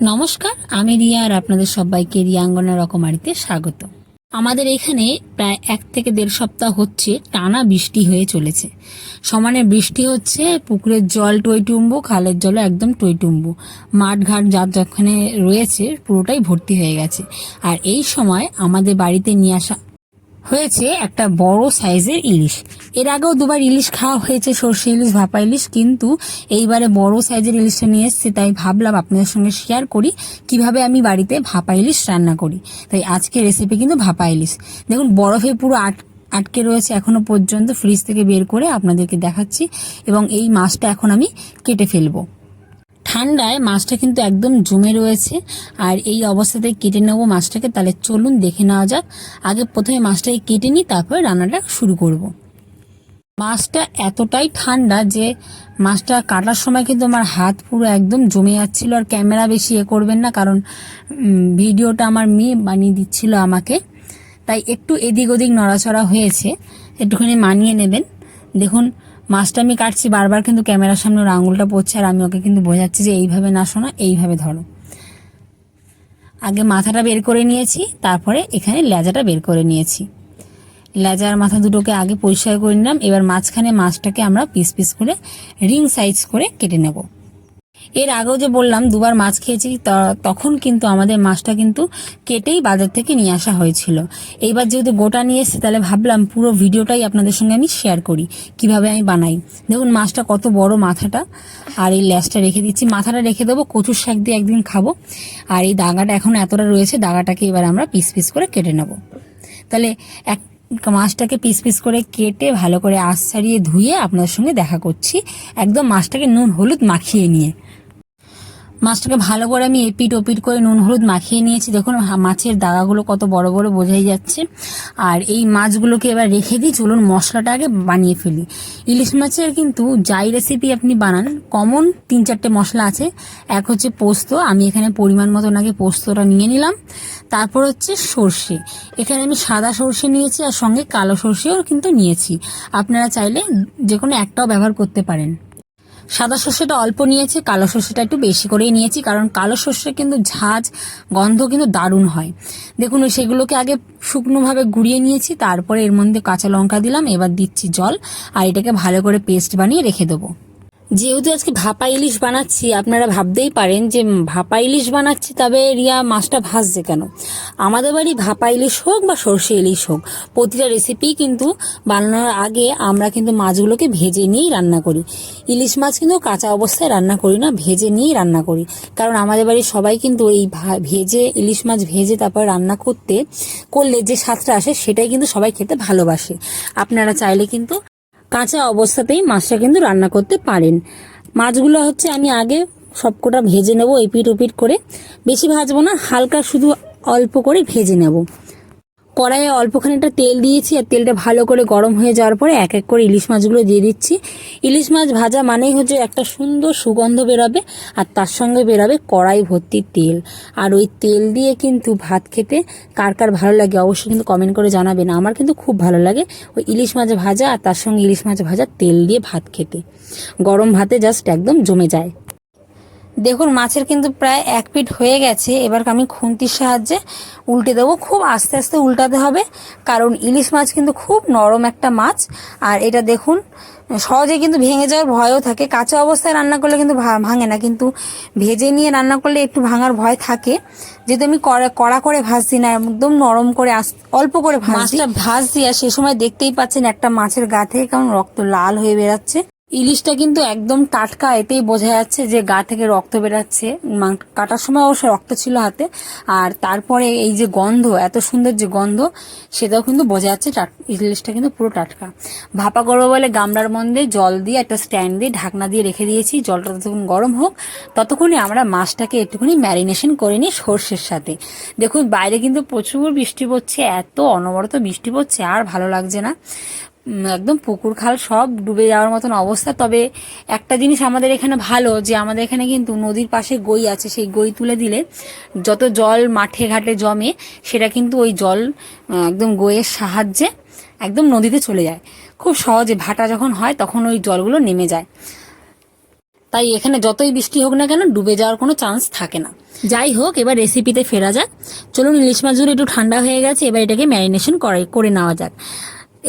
নমস্কার, আমি রিয়া আর আপনাদের সবাইকে রিয়াঙ্গনা রকমারিতে স্বাগত। আমাদের এখানে প্রায় এক থেকে দেড় সপ্তাহ হচ্ছে টানা বৃষ্টি হয়ে চলেছে। সমানে বৃষ্টি হচ্ছে, পুকুরের জল টইটুম্বু, খালের জলও একদম টইটুম্বু। মাঠ ঘাট যা যেখানে রয়েছে, পুরোটাই ভর্তি হয়ে গেছে। আর এই সময় আমাদের বাড়িতে নিয়ে আসা হয়েছে একটা বড় সাইজের ইলিশ। এর আগেও দুবার ইলিশ খাওয়া হয়েছে, সর্ষে ইলিশ, ভাপা ইলিশ, কিন্তু এইবারে বড় সাইজের ইলিশটা নিয়ে এসেছে, তাই ভাবলাম আপনাদের সঙ্গে শেয়ার করি, কীভাবে আমি বাড়িতে ভাপা ইলিশ রান্না করি। তাই আজকে রেসিপি কিন্তু ভাপা ইলিশ। দেখুন, বরফে পুরো আট, আটকে রয়েছে এখনও পর্যন্ত ফ্রিজ থেকে বের করে আপনাদেরকে দেখাচ্ছি, এবং এই মাছটা এখন আমি কেটে ফেলব। ঠান্ডায় মাছটা কিন্তু একদম জমে রয়েছে। আর এই অবস্থাতে কেটে নেব মাছটাকে, তাহলে চলুন দেখে নেওয়া যাক। আগে প্রথমে মাছটাকে কেটে নিই, তারপরে রান্নাটা শুরু করব। মাছটা এতটাই ঠান্ডা যে মাছটা কাটার সময় কিন্তু আমার হাত পুরো একদম জমে যাচ্ছিল আর ক্যামেরা বেশি এ করবেন না, কারণ ভিডিওটা আমার মেয়ে বানিয়ে দিচ্ছিল আমাকে। তাই একটু এদিক ওদিক নড়াচড়া হয়েছে। একটুখানি মানিয়ে নেবেন। দেখুন মাছটা আমি কাটছি বারবার, কিন্তু ক্যামেরার সামনে ওর আঙুলটা পড়ছে আর আমি ওকে কিন্তু বোঝাচ্ছি যে এইভাবে না শোনা, এইভাবে ধরো। আগে মাথাটা বের করে নিয়েছি, তারপরে এখানে লেজাটা বের করে নিয়েছি। লেজার মাথা দুটোকে আগে পরিষ্কার করে নিলাম, এবার মাঝখানে মাছটাকে আমরা পিস পিস করে রিং সাইজ করে কেটে নেব। এর আগেও যে বললাম, দুবার মাছ খেয়েছি তখন কিন্তু আমাদের মাছটা কিন্তু কেটেই বাজার থেকে নিয়ে আসা হয়েছিল। এইবার যেহেতু গোটা নিয়ে এসেছি, তাহলে ভাবলাম পুরো ভিডিওটাই আপনাদের সঙ্গে আমি শেয়ার করি, কীভাবে আমি বানাই। দেখুন, মাছটা কত বড় মাথাটা, আর এই ল্যাসটা রেখে দিচ্ছি। মাথাটা রেখে দেবো, কচুর শাক দিয়ে একদিন খাব। আর এই দাগাটা এখন এতটা রয়েছে, দাগাটাকে এবার আমরা পিস পিস করে কেটে নেব। তাহলে এক মাছটাকে পিস পিস করে কেটে ভালো করে আশ ছাড়িয়ে ধুয়ে আপনাদের সঙ্গে দেখা করছি। একদম মাছটাকে নুন, হলুদ মাখিয়ে নিয়ে। মাছটাকে ভালো করে আমি এপিট ওপিট করে নুন, হলুদ মাখিয়ে নিয়েছি। দেখুন মাছের দাগাগুলো কত বড় বড় বোঝাই যাচ্ছে। আর এই মাছগুলোকে এবার রেখে দিই, চলুন মশলাটা আগে বানিয়ে ফেলি। ইলিশ মাছের কিন্তু যাই রেসিপি আপনি বানান কমন তিন চারটে মশলা আছে। এক হচ্ছে পোস্ত, আমি এখানে পরিমাণ মতো আগে পোস্তটা নিয়ে নিলাম। তারপর হচ্ছে সর্ষে। এখানে আমি সাদা সর্ষে নিয়েছি আর সঙ্গে কালো সর্ষেও কিন্তু নিয়েছি। আপনারা চাইলে যে কোনো একটাও ব্যবহার করতে পারেন। সাদা সর্ষেটা অল্প নিয়েছি, কালো সর্ষেটা একটু বেশি করেই নিয়েছি, কারণ কালো সর্ষে কিন্তু ঝাঁজ, গন্ধ কিন্তু দারুণ হয়। দেখুন, ওই সেগুলোকে আগে শুকনোভাবে গুঁড়িয়ে নিয়েছি, তারপরে এর মধ্যে কাঁচা লঙ্কা দিলাম, এবার দিচ্ছি জল, আর এটাকে ভালো করে পেস্ট বানিয়ে রেখে দেবো। যেহেতু আজকে ভাপা ইলিশ বানাচ্ছি, আপনারা ভাবতেই পারেন যে ভাপা ইলিশ বানাচ্ছি, তবে রিয়া মাছটা ভাজছে কেন? আমাদের বাড়ি ভাপা ইলিশ হোক বা সর্ষে ইলিশ হোক, প্রতিটা রেসিপি কিন্তু বানানোর আগে আমরা কিন্তু মাছগুলোকে ভেজে নিয়েই রান্না করি। ইলিশ মাছ কিন্তু কাঁচা অবস্থায় রান্না করি না, ভেজে নিয়েই রান্না করি। কারণ আমাদের বাড়ির সবাই কিন্তু এই ভেজে ইলিশ মাছ ভেজে তারপর রান্না করতে, করলে যে স্বাদটা আসে, সেটাই কিন্তু সবাই খেতে ভালোবাসে। আপনারা চাইলে কিন্তু কাঁচা অবস্থাতেই মাছটা কিন্তু রান্না করতে পারেন। মাছগুলো হচ্ছে আমি আগে সবকটা ভেজে নেব এপিট ওপিট করে। বেশি ভাজবো না, হালকা শুধু অল্প করে ভেজে নেব। কড়াইয়ে অল্পখানিটা তেল দিয়েছি, আর তেলটা ভালো করে গরম হয়ে যাওয়ার পরে এক এক করে ইলিশ মাছগুলো দিয়ে দিচ্ছি। ইলিশ মাছ ভাজা মানেই হচ্ছে একটা সুন্দর সুগন্ধ বেরোবে, আর তার সঙ্গে বেরোবে কড়াই ভর্তি তেল। আর ওই তেল দিয়ে কিন্তু ভাত খেতে কার কার ভালো লাগে অবশ্যই কিন্তু কমেন্ট করে জানাবেন। আমার কিন্তু খুব ভালো লাগে ওই ইলিশ মাছ ভাজা, আর তার সঙ্গে ইলিশ মাছ ভাজা তেল দিয়ে ভাত খেতে। গরম ভাতে জাস্ট একদম জমে যায়। দেখুন, মাছের কিন্তু প্রায় এক পিট হয়ে গেছে। এবার আমি খুন্তির সাহায্যে উল্টে দেবো। খুব আস্তে আস্তে উল্টাতে হবে, কারণ ইলিশ মাছ কিন্তু খুব নরম একটা মাছ। আর এটা দেখুন সহজে কিন্তু ভেঙে যাওয়ার ভয়ও থাকে। কাঁচা অবস্থায় রান্না করলে কিন্তু ভাঙে না, কিন্তু ভেজে নিয়ে রান্না করলে একটু ভাঙার ভয় থাকে। যেহেতু আমি কড়া করে ভাজছি না, একদম নরম করে অল্প করে ভাজছি। মাছটা ভাজছি, আর সে সময় দেখতেই পাচ্ছেন একটা মাছের গা থেকে কেমন রক্ত লাল হয়ে বেরাচ্ছে ইলিশটা কিন্তু একদম টাটকা এতেই বোঝা যাচ্ছে যে গা থেকে রক্ত বেরাচ্ছে। কাটার সময় অবশ্য রক্ত ছিল হাতে। আর তারপরে এই যে গন্ধ, এত সুন্দর যে গন্ধ, সেটাও কিন্তু বোঝা যাচ্ছে ইলিশটা কিন্তু পুরো টাটকা। ভাপা করব বলে গামলার মধ্যে জল দিয়ে একটা স্ট্যান্ড দিয়ে ঢাকনা দিয়ে রেখে দিয়েছি। জলটা ততক্ষণ গরম হোক, ততক্ষণে আমরা মাছটাকে একটুখানি ম্যারিনেশন করে নিই সর্ষের সাথে। দেখুন, বাইরে কিন্তু প্রচুর বৃষ্টি পড়ছে, এত অনবরত বৃষ্টি পড়ছে, আর ভালো লাগছে না। একদম পুকুর খাল সব ডুবে যাওয়ার মতন অবস্থা। তবে একটা জিনিস আমাদের এখানে ভালো, যে আমাদের এখানে কিন্তু নদীর পাশে গই আছে। সেই গই তুলে দিলে যত জল মাঠে ঘাটে জমে, সেটা কিন্তু ওই জল একদম গইয়ের সাহায্যে একদম নদীতে চলে যায়। খুব সহজে ভাটা যখন হয়, তখন ওই জলগুলো নেমে যায়। তাই এখানে যতই বৃষ্টি হোক না কেন, ডুবে যাওয়ার কোনো চান্স থাকে না। যাই হোক, এবার রেসিপিতে ফেরা যাক। চলুন, ইলিশ মাছগুলো একটু ঠান্ডা হয়ে গেছে, এবার এটাকে ম্যারিনেশন করে করে নেওয়া যাক।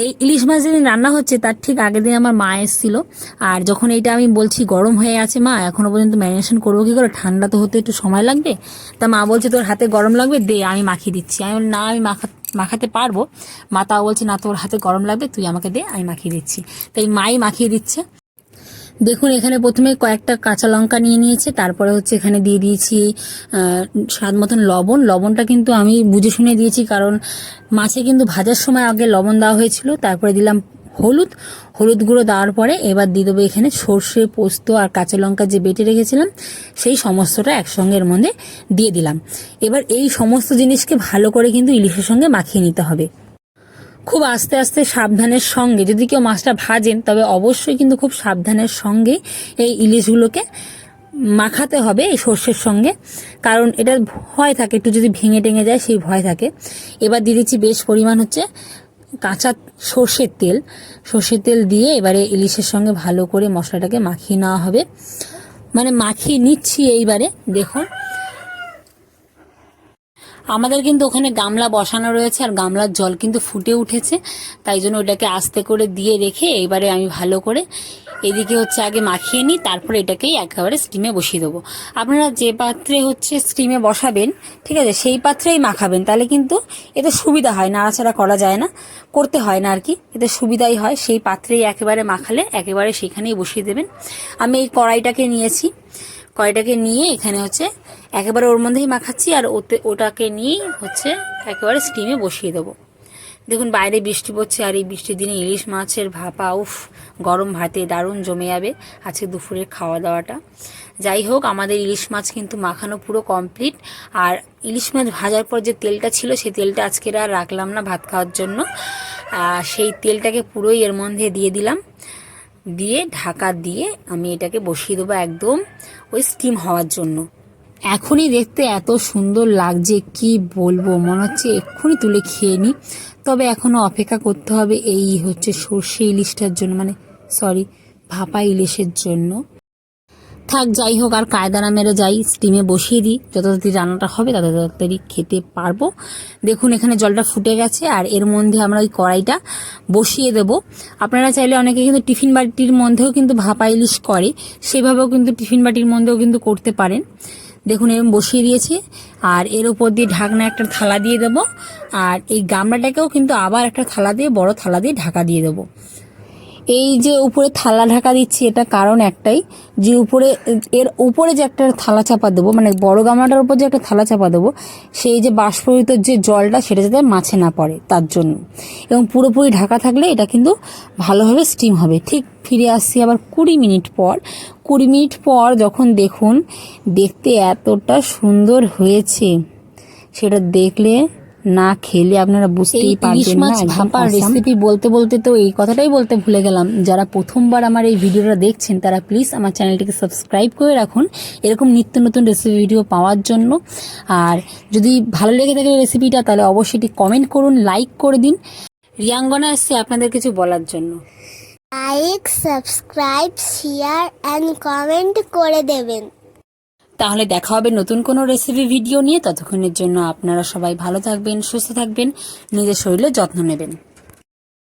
এই ইলিশ মাছ যেদিন রান্না হচ্ছে, তার ঠিক আগের দিন আমার মা এসেছিল। আর যখন এইটা আমি বলছি, গরম হয়ে আছে মা এখনও পর্যন্ত ম্যারিনেশন করব কী করে? ঠান্ডা তো হতে একটু সময় লাগবে? তা মা বলছে, তোর হাতে গরম লাগবে, দে, আমি মাখিয়ে দিচ্ছি। আমি না, আমি মাখা, মাখাতে পারব। মা তাও বলছে, না, তোর হাতে গরম লাগবে, তুই আমাকে দে, আমি মাখিয়ে দিচ্ছি। তাই মাই মাখিয়ে দিচ্ছে। দেখুন, এখানে প্রথমে কয়েকটা কাঁচা লঙ্কা নিয়ে নিয়েছে, তারপরে হচ্ছে এখানে দিয়ে দিয়েছি স্বাদ মতন লবণ। লবণটা কিন্তু আমি বুঝে শুনে দিয়েছি, কারণ মাছে কিন্তু ভাজার সময় আগে লবণ দেওয়া হয়েছিল, তারপরে দিলাম হলুদ। হলুদ গুঁড়ো দেওয়ার পরে এবার দিয়ে দেবো এখানে সর্ষে, পোস্ত আর কাঁচা লঙ্কা যে বেটে রেখেছিলাম, সেই সমস্তটা একসঙ্গে এর মধ্যে দিয়ে দিলাম। এবার এই সমস্ত জিনিসকে ভালো করে কিন্তু ইলিশের সঙ্গে মাখিয়ে নিতে হবে। খুব আস্তে আস্তে সাবধানের সঙ্গে, যদি কেউ মাছটা ভাজেন, তবে অবশ্যই কিন্তু খুব সাবধানের সঙ্গে এই ইলিশগুলোকে মাখাতে হবে এই সর্ষের সঙ্গে। কারণ এটা ভয় থাকে, একটু যদি ভেঙে টেঙে যায় সেই ভয় থাকে। এবার দিয়ে দিচ্ছি বেশ পরিমাণ হচ্ছে কাঁচা সর্ষের তেল। সর্ষের তেল দিয়ে এবারে ইলিশের সঙ্গে ভালো করে মশলাটাকে মাখিয়ে নেওয়া হবে। মানে মাখিয়ে নিচ্ছি এইবারে, দেখুন। আমাদের কিন্তু ওখানে গামলা বসানো রয়েছে আর গামলার জল কিন্তু ফুটে উঠেছে, তাই জন্য ওটাকে আস্তে করে দিয়ে রেখে এবারে আমি ভালো করে এদিকে হচ্ছে আগে মাখিয়ে নিই, তারপরে এটাকেই একেবারে স্টিমে বসিয়ে দেবো। আপনারা যে পাত্রে হচ্ছে স্টিমে বসাবেন, ঠিক আছে, সেই পাত্রেই মাখাবেন, তাহলে কিন্তু এতে সুবিধা হয়, নাড়াচাড়া করা যায় না, করতে হয় না আর কি এতে সুবিধাই হয়, সেই পাত্রেই একেবারে মাখালে একেবারে সেখানেই বসিয়ে দেবেন। আমি এই কড়াইটাকে নিয়েছি কড়াইটাকে নিয়ে এখানে হচ্ছে একেবারে ওর মধ্যেই মাখাচ্ছি আর ওতে ওটাকে নিয়েই হচ্ছে একেবারে স্টিমে বসিয়ে দেবো। দেখুন, বাইরে বৃষ্টি পড়ছে আর এই বৃষ্টির দিনে ইলিশ মাছের ভাপা, উফ, গরম ভাতে দারুণ জমে যাবে আজকে দুপুরের খাওয়া দাওয়াটা। যাই হোক, আমাদের ইলিশ মাছ কিন্তু মাখানো পুরো কমপ্লিট আর ইলিশ মাছ ভাজার পর যে তেলটা ছিল সেই তেলটা আজকে আর রাখলাম না ভাত খাওয়ার জন্য। সেই তেলটাকে পুরোই এর মধ্যে দিয়ে দিলাম। দিয়ে ঢাকা দিয়ে আমি এটাকে বসিয়ে দেবো একদম ওই স্টিম হওয়ার জন্য। এখনই দেখতে এত সুন্দর লাগছে, কি বলব? মনে হচ্ছে এক্ষুনি তুলে খেয়ে নিই। তবে এখনও অপেক্ষা করতে হবে এই হচ্ছে সর্ষে ইলিশটার জন্য মানে সরি ভাপা ইলিশের জন্য। থাক, যাই হোক, আর কায়দানা মেরে যাই স্টিমে বসিয়ে দিই। যত তাড়াতাড়ি রান্নাটা হবে তত তাড়াতাড়ি খেতে পারব। দেখুন, এখানে জলটা ফুটে গেছে, আর এর মধ্যে আমরা ওই কড়াইটা বসিয়ে দেব। আপনারা চাইলে অনেকে কিন্তু টিফিন বাটির মধ্যেও কিন্তু ভাপা ইলিশ করে, সেভাবেও কিন্তু টিফিন বাটির মধ্যেও কিন্তু করতে পারেন। দেখুন এরকম বসিয়ে দিয়েছি, আর এর উপর দিয়ে ঢাকনা একটা থালা দিয়ে দেবো, আর এই গামলাটাকেও কিন্তু আবার একটা থালা দিয়ে, বড় থালা দিয়ে ঢাকা দিয়ে দেবো। এই যে উপরে থালা ঢাকা দিচ্ছি, এটা কারণ একটাই যে উপরে, এর উপরে যে একটা থালা চাপা দেবো মানে বড় গামলাটার উপর যে একটা থালা চাপা দেবো, সেই যে বাষ্পরিত যে জলটা সেটা যাতে মাছে না পড়ে তার জন্য। এবং পুরোপুরি ঢাকা থাকলে এটা কিন্তু ভালোভাবে স্টিম হবে। ঠিক ফিরে আসছি আবার কুড়ি মিনিট পর। কুড়ি মিনিট পর যখন দেখুন, দেখতে এতটা সুন্দর হয়েছে, সেটা দেখলে না খেলে আপনারা বুঝতেই পারবেন না ভাপার রেসিপি বলতে বলতে তো এই কথাটাই বলতে ভুলে গেলাম। যারা প্রথমবার আমার এই ভিডিওটা দেখছেন তারা প্লিজ আমার চ্যানেলটিকে সাবস্ক্রাইব করে রাখুন। এরকম নিত্য নতুন রেসিপি ভিডিও পাওয়ার জন্য। আর যদি ভালো লেগে থাকে রেসিপিটা তাহলে অবশ্যই এটি কমেন্ট করুন লাইক করে দিন। রিয়াঙ্গনা আসছে আপনাদের কিছু বলার জন্য। Like subscribe share and comment করে দেবেন। তাহলে দেখা হবে নতুন কোনো রেসিপি ভিডিও নিয়ে। ততক্ষণের জন্য আপনারা সবাই ভালো থাকবেন, সুস্থ থাকবেন, নিজের শরীরের যত্ন নেবেন।